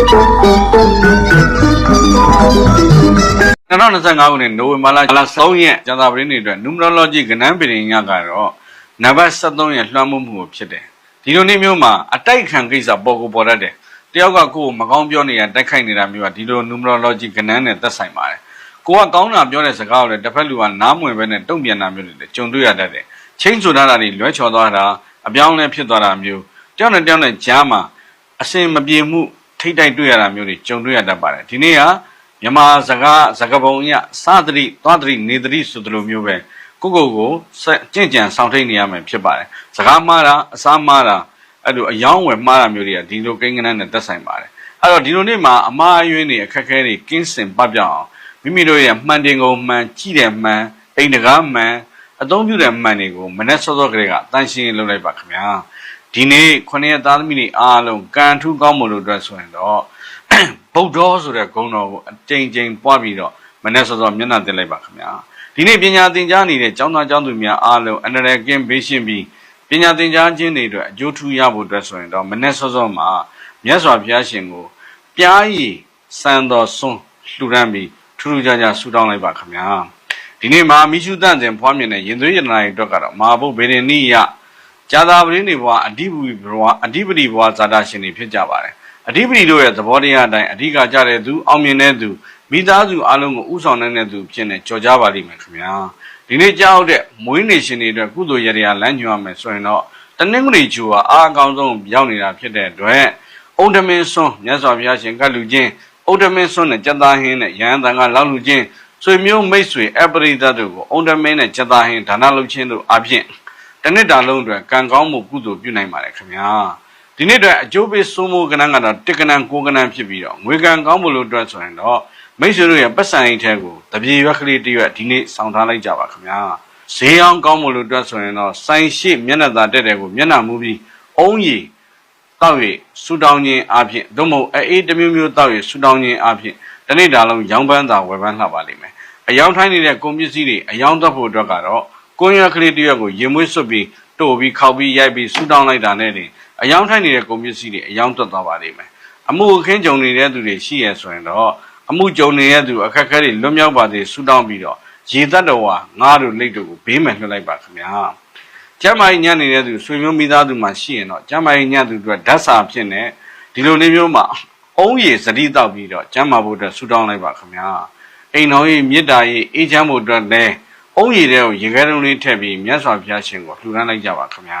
2025ခုနှစ်နိုဝင်ဘာလ3ရက်ကျန်တာပရင်းတွေအတွက် numerology ကဏ္ဍပရိညာကတော့နံပါတ်73ရဲ့လွှမ်းမိုးမှုကိုဖြစ်တယ်ဒီလိုနေ့မျိုးမှာအတိုက်ခံကိစ္စပေါ်ကိုပေါ်တတ်တယ်တယောက်ကကိုယ်ကိုမကောင်းပြောနေရတိုက်ခိုက်နေတာမျိုးကဒီလို numerology ကဏ္ဍနဲ့သက်ဆိုင်ပါတယ်ကိုကကောင်းတာပြောတဲ့စကားကိုလည်းတစ်ဖက်လူကနားမဝင်ဘဲနဲ့တုံ့ပြန်တာမျိုးတွေလည်းကြုံတွေ့ရတတ်တယ်ချင်းဆိုထားတာတွေလွဲချော်သွားတာအပြောင်းအလဲဖြစ်သွားတာမျိုးတယောက်နဲ့တယောက်နဲ့ကြားမှာအစင်မပြေမှု ထိတ်တိုက်တွေ့ရတာမျိုးတွေကြုံတွေ့ရတတ်ပါတယ်ဒီနေ့ကမြန်မာစကားစကားပုံအရစသတိသွားသတိနေသတိဆိုသလိုမျိုးပဲကိုကိုကိုကြင့်ကြံဆောင်ထိန်နေရမယ်ဖြစ်ပါတယ်စကားမှားတာအစားမှားတာအဲ့လိုအယောင်းဝယ်မှားတာမျိုးတွေကဒီလိုကိန်းကနန်းနဲ့သက်ဆိုင်ပါတယ်အဲ့တော့ဒီလိုနေ့မှာအမှားအယွင်းတွေအခက်အခဲတွေကင်းစင်ပတ်ပြောင်းအောင်မိမိတို့ရဲ့မှန်တင်ကုန်မှန်ကြည့်တယ်မှန်အိမ်တကားမှန်အသုံးပြုတဲ့မှန်တွေကိုမနေ့စောစောကလေးကတန်ရှင်းလုပ်လိုက်ပါခင်ဗျာ ဒီနေ့ခုနှစ်ရက်သားသမီးတွေအားလုံးကံထူးကောင်းမလို့အတွက်ဆိုရင်တော့ဗုဒ္ဓဆိုတဲ့ဂုဏ်တော်ကိုအကြိမ်ကြိမ်ပွားပြီးတော့မနေ့စောစောမျက်နှာတင်လိုက်ပါခင်ဗျာဒီနေ့ပညာသင်ကြားနေတဲ့ကျောင်းသားကျောင်းသူများအားလုံးအန္တရာယ်ကင်းဘေးရှင်းပြီးပညာသင်ကြားခြင်းတွေအတွက်အကျိုးထူးရဖို့အတွက်ဆိုရင်တော့မနေ့စောစောမှာမြတ်စွာဘုရားရှင်ကိုပြားရည်စံတော်ဆွန်းလှူဒန်းပြီးထူးထူးခြားခြားဆုတောင်းလိုက်ပါခင်ဗျာဒီနေ့မှာမိရှုတန့်စဉ်ဖွားမြင်တဲ့ရင်သွေးရတနာတွေအတွက်ကတော့မဟာဘုဗေဒနိယ ဇာတာပရင်းတွေဘဝအဓိပတိဘဝအဓိပတိဘဝဇာတာရှင်တွေဖြစ်ကြပါတယ်အဓိပတိတို့ရဲ့သဘောတရားအတိုင်းအဓိကကြတဲ့သူအောင်မြင်တဲ့သူမိသားစုအလုံးကိုဥဆောင်နိုင်တဲ့သူဖြစ်နေကြော်ကြပါလိမ့်မယ်ခင်ဗျာဒီနေ့ကြောက်တဲ့မွေးနေရှင်တွေအတွက်ကုသိုလ်ရတရားလမ်းညွှန်ရမယ်ဆိုရင်တော့တနင်္ဂနွေကျူဟာအားအကောင်းဆုံးရောက်နေတာဖြစ်တဲ့အတွက်ဥဒ္ဓမင်းဆွန်းမြတ်စွာဘုရားရှင်ကလူချင်းဥဒ္ဓမင်းဆွန်းနဲ့စက်သားဟင်းနဲ့ရဟန်းတန်ကလောက်လူချင်းဆွေမျိုးမိတ်ဆွေအပရိသတ်တို့ကိုဥဒ္ဓမင်းနဲ့စက်သားဟင်းဒါနလုပ်ချင်းတို့အပြင် တနစ်တာလုံးအတွက်ကံကောင်းမှုကုသိုလ်ပြုနိုင်ပါတယ်ခင်ဗျာဒီနေ့အတွက်အကျိုးပေးစိုးမိုးကဏ္ဍကတော့တစ်ကဏ္ဍကိုကဏ္ဍဖြစ်ပြီးတော့ငွေကံကောင်းမှုလို့အတွက်ဆိုရင်တော့မိတ်ဆွေတို့ရဲ့ပတ်စံအိတ်ထဲကိုတပြေရွက်ကလေးတစ်ရွက်ဒီနေ့ဆောင်းထားလိုက်ကြပါခင်ဗျာဈေးအောင်ကောင်းမှုလို့အတွက်ဆိုရင်တော့စိုင်းရှိမျက်နှာသာတက်တဲ့ကိုမျက်နှာမူပြီးအုံးရီတောက်ရဆူတောင်းခြင်းအပြင်သို့မဟုတ်အေးတစ်မျိုးမျိုးတောက်ရဆူတောင်းခြင်းအပြင်တနေ့တာလုံးရောင်းပန်းသာဝယ်ပန်းလှပါလိမ့်မယ်အယောင်ထိုင်းနေတဲ့ကုန်ပစ္စည်းတွေအယောင်သက်ဖို့အတွက်ကတော့ ကိုင်းရွက်ကလေးတစ်ရွက်ကိုရင်မွေးစွပ်ပြီးတို့ပြီးခောက်ပြီးရိုက်ပြီးဆူတောင်းလိုက်တာနဲ့တင်အယောင်ထိုက်နေတဲ့ကုန်ပစ္စည်းတွေအယောင်တက်သွားပါလိမ့်မယ်အမှုအခင်းကြုံနေတဲ့သူတွေရှိရဆိုရင်တော့အမှုကြုံနေတဲ့သူအခက်အခဲတွေလွတ်မြောက်ပါစေဆုတောင်းပြီးတော့ရေသက်တော်ဟာငါးတို့လိတ်တို့ကိုဘေးမဲ့လွှတ်လိုက်ပါခင်ဗျာကျမ်းမာရေးညံ့နေတဲ့သူဆွေမျိုးမိသားစုမှာရှိရင်တော့ကျမ်းမာရေးညံ့သူတို့ဓာတ်စာဖြစ်နေဒီလိုလေးမျိုးမှာအုံးရည်စတိတောက်ပြီးတော့ကျမ်းမာဖို့အတွက်ဆုတောင်းလိုက်ပါခင်ဗျာအိမ်တော်ရေးမေတ္တာရေးအေးချမ်းဖို့အတွက်လည်း အုံးရည်တွေကိုရေခဲတုံးလေးထည့်ပြီးမြတ်စွာဘုရားရှင်ကိုလှူဒန်းလိုက်ကြပါခင်ဗျာ